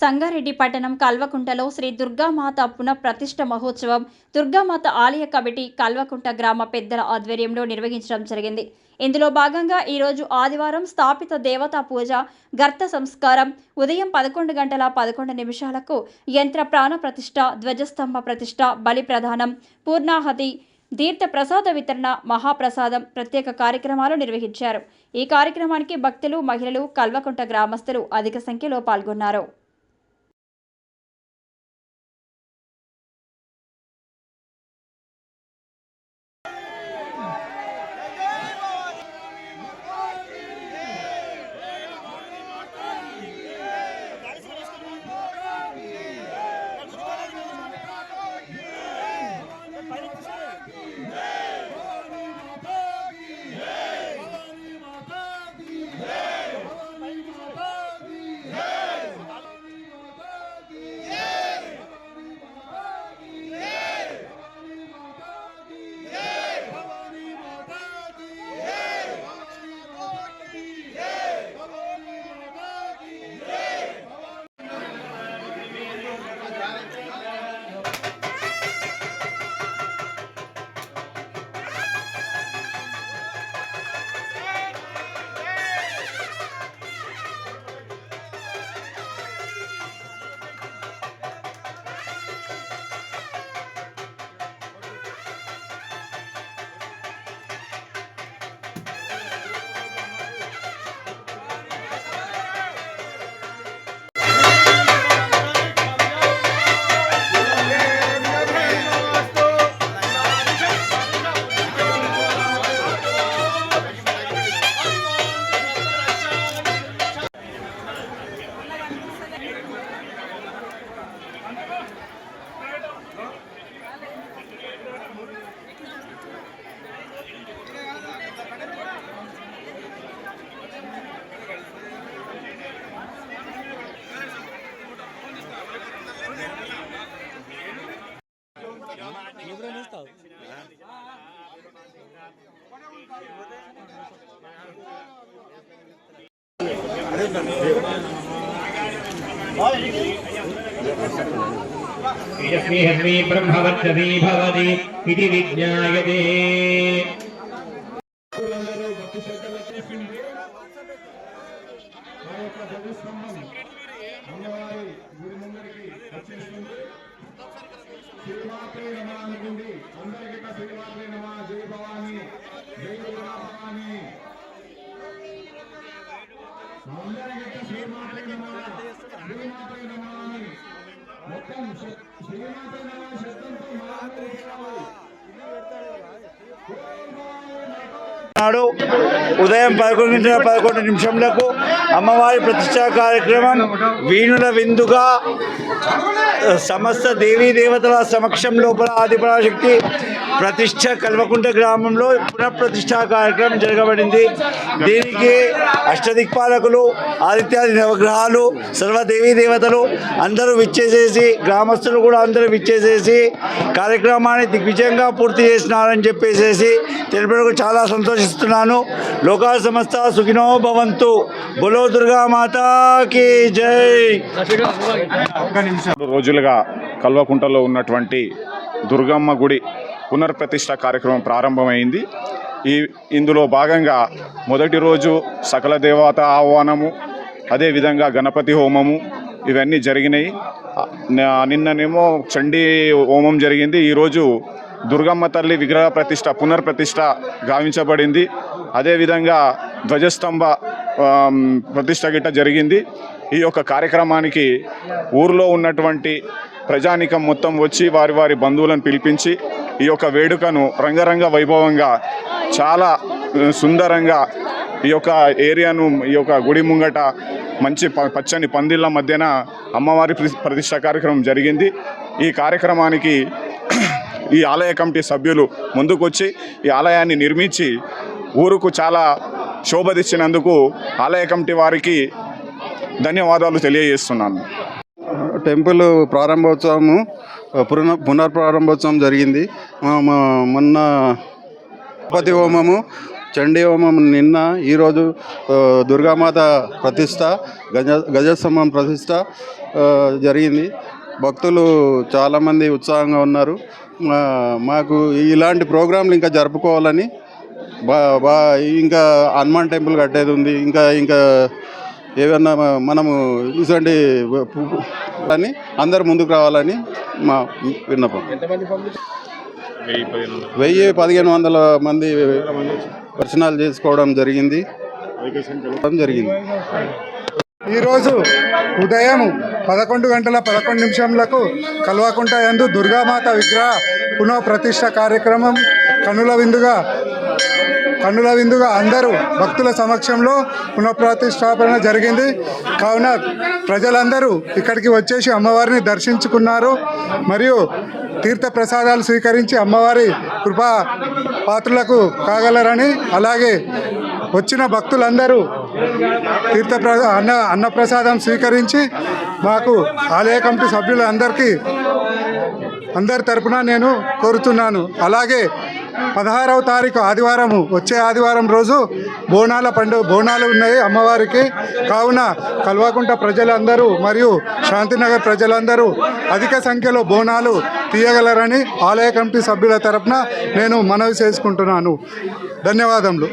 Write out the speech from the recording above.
సంగారెడ్డి పట్టణం కల్వకుంటలో శ్రీ దుర్గామాత పునఃప్రతిష్ఠ మహోత్సవం దుర్గామాత ఆలయ కమిటీ కల్వకుంట గ్రామ పెద్దల ఆధ్వర్యంలో నిర్వహించడం జరిగింది. ఇందులో భాగంగా ఈరోజు ఆదివారం స్థాపిత దేవతా పూజ గర్త సంస్కారం ఉదయం పదకొండు గంటల పదకొండు నిమిషాలకు యంత్ర ప్రాణ ప్రతిష్ఠ ధ్వజస్తంభ ప్రతిష్ఠ బలి ప్రధానం పూర్ణాహతి తీర్థ ప్రసాద వితరణ మహాప్రసాదం ప్రత్యేక కార్యక్రమాలు నిర్వహించారు. ఈ కార్యక్రమానికి భక్తులు మహిళలు కల్వకుంట గ్రామస్తులు అధిక సంఖ్యలో పాల్గొన్నారు. यस्मि हस्मि ब्रह्मवत्सवी भवति इति विज्ञायते శ్రీమాత్రే నమ అనుకోండి అందరికీ శ్రీమాత్రే నమ మొత్తం శబ్దంతో నాడు ఉదయం పదకొండు గంటల పదకొండు నిమిషంలకు అమ్మవారి ప్రతిష్టా కార్యక్రమం వీణుల విందుగా సమస్త దేవీ దేవతల సమక్షం లోపల ఆదిపరాశక్తి ప్రతిష్ట కల్వకుంట గ్రామంలో పునఃప్రతిష్టా కార్యక్రమం జరగబడింది. దీనికి అష్టదిక్పాలకులు ఆదిత్యాది నవగ్రహాలు సర్వదేవీ దేవతలు అందరూ విచ్చేసేసి గ్రామస్తులు కూడా అందరూ విచ్చేసేసి కార్యక్రమాన్ని దిగ్విజయంగా పూర్తి చేసినారని చెప్పేసేసి తెలిపడానికి చాలా సంతోషిస్తున్నాను. లోకా సంస్థ సుఖినో భవంతు. బొలో దుర్గా మాతాకి జై. రోజులుగా కల్వకుంటలో ఉన్నటువంటి దుర్గమ్మ గుడి పునర్ప్రతిష్ఠ కార్యక్రమం ప్రారంభమైంది. ఈ ఇందులో భాగంగా మొదటి రోజు సకల దేవత ఆహ్వానము అదేవిధంగా గణపతి హోమము ఇవన్నీ జరిగినాయి. నిన్ననేమో చండీ హోమం జరిగింది. ఈరోజు దుర్గమ్మ తల్లి విగ్రహ ప్రతిష్ట పునర్ప్రతిష్ట గావించబడింది. అదేవిధంగా ధ్వజస్తంభ ప్రతిష్ట గిట్ట జరిగింది. ఈ యొక్క కార్యక్రమానికి ఊరిలో ఉన్నటువంటి ప్రజానికం మొత్తం వచ్చి వారి వారి బంధువులను పిలిపించి ఈ యొక్క వేడుకను రంగరంగ వైభవంగా చాలా సుందరంగా ఈ యొక్క ఏరియాను ఈ యొక్క గుడి ముంగట మంచి ప- పచ్చని పందిళ్ళ మధ్యన అమ్మవారి ప్రతి- ప్రతిష్ట కార్యక్రమం జరిగింది. ఈ కార్యక్రమానికి ఈ ఆలయ కమిటీ సభ్యులు ముందుకొచ్చి ఈ ఆలయాన్ని నిర్మించి ఊరుకు చాలా శోభదిచ్చినందుకు ఆలయ కమిటీ వారికి ధన్యవాదాలు తెలియజేస్తున్నాను. టెంపుల్ ప్రారంభోత్సవము పునః పునర్ప్రారంభోత్సవం జరిగింది. మొన్న గణపతి హోమము చండీ హోమం నిన్న ఈరోజు దుర్గామాత ప్రతిష్ట గజ గజస్తంభం ప్రతిష్ట జరిగింది. భక్తులు చాలామంది ఉత్సాహంగా ఉన్నారు. మాకు ఇలాంటి ప్రోగ్రాంలు ఇంకా జరుపుకోవాలని బా బా ఇంకా హనుమాన్ టెంపుల్ కట్టేది ఉంది. ఇంకా ఇంకా ఏమన్నా మనము ఇటువంటి అని అందరు ముందుకు రావాలని మా విన్నపం. వెయ్యి పదిహేను వందల మంది దర్శనాలు చేసుకోవడం జరిగింది. జరిగింది. ఈరోజు ఉదయం పదకొండు గంటల పదకొండు నిమిషంలకు కల్వకుంట యందు దుర్గామాత విగ్రహ పునః ప్రతిష్ట కార్యక్రమం కనుల విందుగా కన్నుల విందుగా అందరూ భక్తుల సమక్షంలో పునఃప్రతిష్టాపన జరిగింది. కావున ప్రజలందరూ ఇక్కడికి వచ్చేసి అమ్మవారిని దర్శించుకున్నారు. మరియు తీర్థ ప్రసాదాలు స్వీకరించి అమ్మవారి కృపా పాత్రులకు కాగలరని అలాగే వచ్చిన భక్తులందరూ తీర్థ అన్న అన్నప్రసాదం స్వీకరించి మాకు ఆలయ కమిటీ సభ్యులందరికీ అందరి తరపున నేను కోరుతున్నాను. అలాగే పదహారవ తారీఖు ఆదివారము వచ్చే ఆదివారం రోజు బోనాల పండుగ బోనాలు ఉన్నాయి అమ్మవారికి. కావున కల్వకుంట ప్రజలందరూ మరియు శాంతినగర్ ప్రజలందరూ అధిక సంఖ్యలో బోనాలు తీయగలరని ఆలయ కమిటీ సభ్యుల తరపున నేను మనవి చేసుకుంటున్నాను. ధన్యవాదములు.